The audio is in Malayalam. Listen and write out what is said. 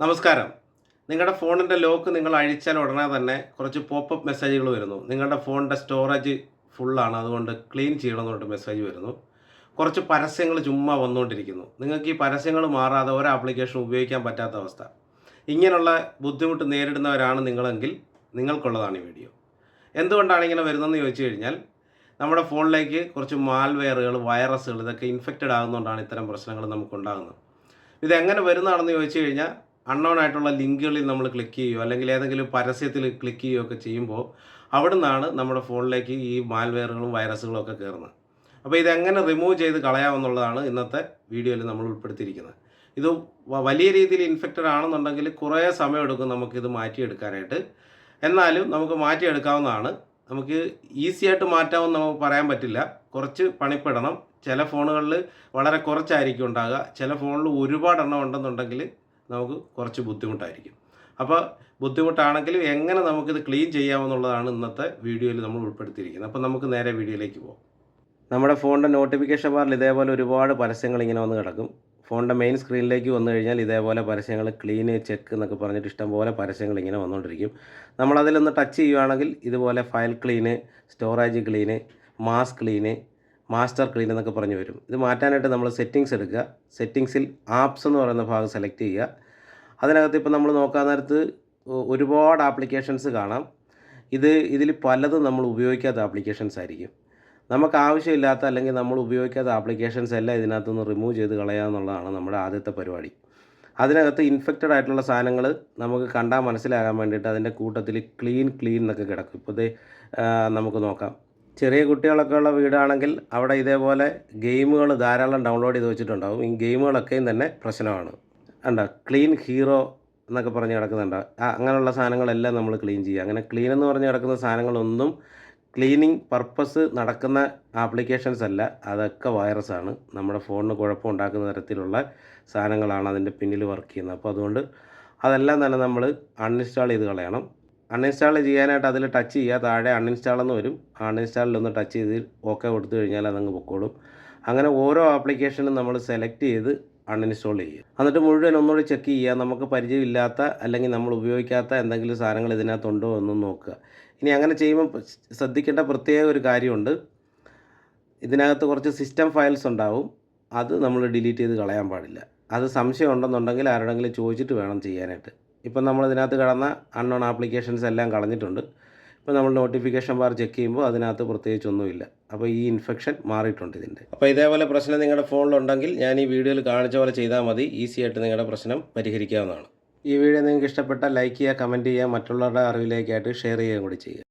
നമസ്കാരം. നിങ്ങളുടെ ഫോണിന്റെ ലോക്ക് നിങ്ങൾ അഴിച്ചാൽ ഉടനെ തന്നെ കുറച്ച് പോപ്പപ്പ് മെസ്സേജുകൾ വരുന്നു. നിങ്ങളുടെ ഫോണിന്റെ സ്റ്റോറേജ് ഫുള്ളാണ് അതുകൊണ്ട് ക്ലീൻ ചെയ്യണമെന്ന് പറഞ്ഞിട്ട് മെസ്സേജ് വരുന്നു. കുറച്ച് പരസ്യങ്ങൾ ചുമ്മാ വന്നുകൊണ്ടിരിക്കുന്നു. നിങ്ങൾക്ക് ഈ പരസ്യങ്ങൾ മാറാതെ ഒരു ആപ്ലിക്കേഷൻ ഉപയോഗിക്കാൻ പറ്റാത്ത അവസ്ഥ. ഇങ്ങനെയുള്ള ബുദ്ധിമുട്ട് നേരിടുന്നവരാണ് നിങ്ങളെങ്കിൽ നിങ്ങൾക്കുള്ളതാണ് ഈ വീഡിയോ എന്തുകൊണ്ടാണ് ഇങ്ങനെ വരുന്നതെന്ന് ചോദിച്ചു കഴിഞ്ഞാൽ നമ്മുടെ ഫോണിലേക്ക് കുറച്ച് മാൽവെയറുകൾ വൈറസുകൾ ഇതൊക്കെ ഇൻഫെക്റ്റഡ് ആകുന്നതുകൊണ്ടാണ് ഇത്തരം പ്രശ്നങ്ങൾ നമുക്കുണ്ടാകുന്നത്. ഇതെങ്ങനെ വരുന്നതാണെന്ന് ചോദിച്ചു കഴിഞ്ഞാൽ അൺനോൺ ആയിട്ടുള്ള ലിങ്കുകളിൽ നമ്മൾ ക്ലിക്ക് ചെയ്യുകയോ അല്ലെങ്കിൽ ഏതെങ്കിലും പരസ്യത്തിൽ ക്ലിക്ക് ചെയ്യുകയോ ഒക്കെ ചെയ്യുമ്പോൾ അവിടെ നിന്നാണ് നമ്മുടെ ഫോണിലേക്ക് ഈ മാൽവെയറുകളും വൈറസുകളും ഒക്കെ കയറുന്നത്. അപ്പോൾ ഇതെങ്ങനെ റിമൂവ് ചെയ്ത് കളയാമെന്നുള്ളതാണ് ഇന്നത്തെ വീഡിയോയിൽ നമ്മൾ ഉൾപ്പെടുത്തിയിരിക്കുന്നത്. ഇത് വലിയ രീതിയിൽ ഇൻഫെക്റ്റഡ് ആണെന്നുണ്ടെങ്കിൽ കുറേ സമയമെടുക്കും നമുക്കിത് മാറ്റിയെടുക്കാനായിട്ട്. എന്നാലും നമുക്ക് മാറ്റിയെടുക്കാവുന്നതാണ്. നമുക്ക് ഈസി ആയിട്ട് മാറ്റാമെന്ന് നമുക്ക് പറയാൻ പറ്റില്ല. കുറച്ച് പണിപ്പെടണം. ചില ഫോണുകളിൽ വളരെ കുറച്ചായിരിക്കും ഉണ്ടാകുക. ചില ഫോണിൽ ഒരുപാട് എണ്ണം ഉണ്ടെന്നുണ്ടെങ്കിൽ നമുക്ക് കുറച്ച് ബുദ്ധിമുട്ടായിരിക്കും. അപ്പോൾ ബുദ്ധിമുട്ടാണെങ്കിലും എങ്ങനെ നമുക്കിത് ക്ലീൻ ചെയ്യാമെന്നുള്ളതാണ് ഇന്നത്തെ വീഡിയോയിൽ നമ്മൾ ഉൾപ്പെടുത്തിയിരിക്കുന്നത്. അപ്പോൾ നമുക്ക് നേരെ വീഡിയോയിലേക്ക് പോകാം നമ്മുടെ ഫോണിന്റെ നോട്ടിഫിക്കേഷൻ ബാറിൽ ഇതേപോലെ ഒരുപാട് പരസ്യങ്ങൾ ഇങ്ങനെ വന്ന് കിടക്കും. ഫോണിന്റെ മെയിൻ സ്ക്രീനിലേക്ക് വന്നു കഴിഞ്ഞാൽ ഇതേപോലെ പരസ്യങ്ങൾ ക്ലീൻ ചെക്ക് എന്നൊക്കെ പറഞ്ഞിട്ട് ഇഷ്ടംപോലെ പരസ്യങ്ങൾ ഇങ്ങനെ വന്നുകൊണ്ടിരിക്കും. നമ്മളതിലൊന്ന് ടച്ച് ചെയ്യുവാണെങ്കിൽ ഇതുപോലെ file clean storage clean mass clean master clean എന്നൊക്കെ പറഞ്ഞു വരും. ഇത് മാറ്റാനായിട്ട് നമ്മൾ സെറ്റിങ്സ് എടുക്കുക. സെറ്റിങ്സിൽ ആപ്സ് എന്ന് പറയുന്ന ഭാഗം സെലക്ട് ചെയ്യുക. അതിനകത്ത് ഇപ്പോൾ നമ്മൾ നോക്കാൻ നേരത്ത് ഒരുപാട് ആപ്ലിക്കേഷൻസ് കാണാം. ഇത് ഇതിൽ പലതും നമ്മൾ ഉപയോഗിക്കാത്ത ആപ്ലിക്കേഷൻസ് ആയിരിക്കും. നമുക്ക് ആവശ്യമില്ലാത്ത അല്ലെങ്കിൽ നമ്മൾ ഉപയോഗിക്കാത്ത ആപ്ലിക്കേഷൻസ് എല്ലാം ഇതിനകത്തുനിന്ന് റിമൂവ് ചെയ്ത് കളയുക എന്നുള്ളതാണ് നമ്മുടെ ആദ്യത്തെ പരിപാടി. അതിനകത്ത് ഇൻഫെക്റ്റഡ് ആയിട്ടുള്ള സാധനങ്ങൾ നമുക്ക് കണ്ടാൽ മനസ്സിലാകാൻ വേണ്ടിയിട്ട് അതിന്റെ കൂട്ടത്തിൽ ക്ലീൻ ക്ലീൻ എന്നൊക്കെ കിടക്കും. ഇപ്പോൾ ഇത് നമുക്ക് നോക്കാം. ചെറിയ കുട്ടികളൊക്കെ ഉള്ള വീടാണെങ്കിൽ അവിടെ ഇതേപോലെ ഗെയിമുകൾ ധാരാളം ഡൗൺലോഡ് ചെയ്ത് വെച്ചിട്ടുണ്ടാവും. ഈ ഗെയിമുകളൊക്കെയും തന്നെ പ്രശ്നമാണ്. കണ്ടോ? ക്ലീൻ ഹീറോ എന്നൊക്കെ പറഞ്ഞ് കിടക്കുന്നുണ്ട്. അങ്ങനെയുള്ള സാധനങ്ങളെല്ലാം നമ്മൾ ക്ലീൻ ചെയ്യുക. അങ്ങനെ ക്ലീൻ എന്ന് പറഞ്ഞ് കിടക്കുന്ന സാധനങ്ങളൊന്നും ക്ലീനിങ് പർപ്പസ് നടക്കുന്ന ആപ്ലിക്കേഷൻസ് അല്ല. അതൊക്കെ വൈറസാണ് നമ്മുടെ ഫോണിന് കുഴപ്പമുണ്ടാക്കുന്ന തരത്തിലുള്ള സാധനങ്ങളാണ് അതിന്റെ പിന്നിൽ വർക്ക് ചെയ്യുന്നത്. അപ്പോൾ അതുകൊണ്ട് അതെല്ലാം തന്നെ നമ്മൾ അൺഇൻസ്റ്റാൾ ചെയ്ത് കളയണം. അൺഇൻസ്റ്റാൾ ചെയ്യാനായിട്ട് അതിൽ ടച്ച് ചെയ്യുക താഴെ അൺഇൻസ്റ്റാൾ എന്ന് വരും. അൺഇൻസ്റ്റാളിൽ ഒന്ന് ടച്ച് ചെയ്ത് ഓക്കെ കൊടുത്തു കഴിഞ്ഞാൽ അതങ്ങ് പൊക്കോളും. അങ്ങനെ ഓരോ ആപ്ലിക്കേഷനും നമ്മൾ സെലക്ട് ചെയ്ത് അൺഇൻസ്റ്റാൾ ചെയ്യുക. എന്നിട്ട് മുഴുവൻ ഒന്നുകൂടി ചെക്ക് ചെയ്യുക. നമുക്ക് പരിചയമില്ലാത്ത അല്ലെങ്കിൽ നമ്മൾ ഉപയോഗിക്കാത്ത എന്തെങ്കിലും സാധനങ്ങൾ ഇതിനകത്തുണ്ടോ എന്നും നോക്കുക. ഇനി അങ്ങനെ ചെയ്യുമ്പോൾ ശ്രദ്ധിക്കേണ്ട പ്രത്യേക ഒരു കാര്യമുണ്ട്. ഇതിനകത്ത് കുറച്ച് സിസ്റ്റം ഫയൽസ് ഉണ്ടാവും. അത് നമ്മൾ ഡിലീറ്റ് ചെയ്ത് കളയാൻ പാടില്ല. അത് സംശയം ഉണ്ടെന്നുണ്ടെങ്കിൽ ആരോടെങ്കിലും ചോദിച്ചിട്ട് വേണം ചെയ്യാനായിട്ട്. ഇപ്പം നമ്മൾ ഇതിനകത്ത് കടന്ന അൺനോൺ ആപ്ലിക്കേഷൻസ് എല്ലാം കളഞ്ഞിട്ടുണ്ട്. ഇപ്പോൾ നമ്മൾ നോട്ടിഫിക്കേഷൻ ബാർ ചെക്ക് ചെയ്യുമ്പോൾ അതിനകത്ത് പ്രത്യേകിച്ചൊന്നുമില്ല അപ്പോൾ ഈ ഇൻഫെക്ഷൻ മാറിയിട്ടുണ്ട് ഇതിന്റെ. അപ്പോൾ ഇതേപോലെ പ്രശ്നം നിങ്ങളുടെ ഫോണിലുണ്ടെങ്കിൽ ഞാൻ ഈ വീഡിയോയിൽ കാണിച്ച പോലെ ചെയ്താൽ മതി. ഈസി ആയിട്ട് നിങ്ങളുടെ പ്രശ്നം പരിഹരിക്കാവുന്നതാണ്. ഈ വീഡിയോ നിങ്ങൾക്ക് ഇഷ്ടപ്പെട്ടാൽ ലൈക്ക് ചെയ്യുക കമന്റ് ചെയ്യുക മറ്റുള്ളവരുടെ അറിവിലേക്കായിട്ട് ഷെയർ ചെയ്യുകയും കൂടി ചെയ്യുക.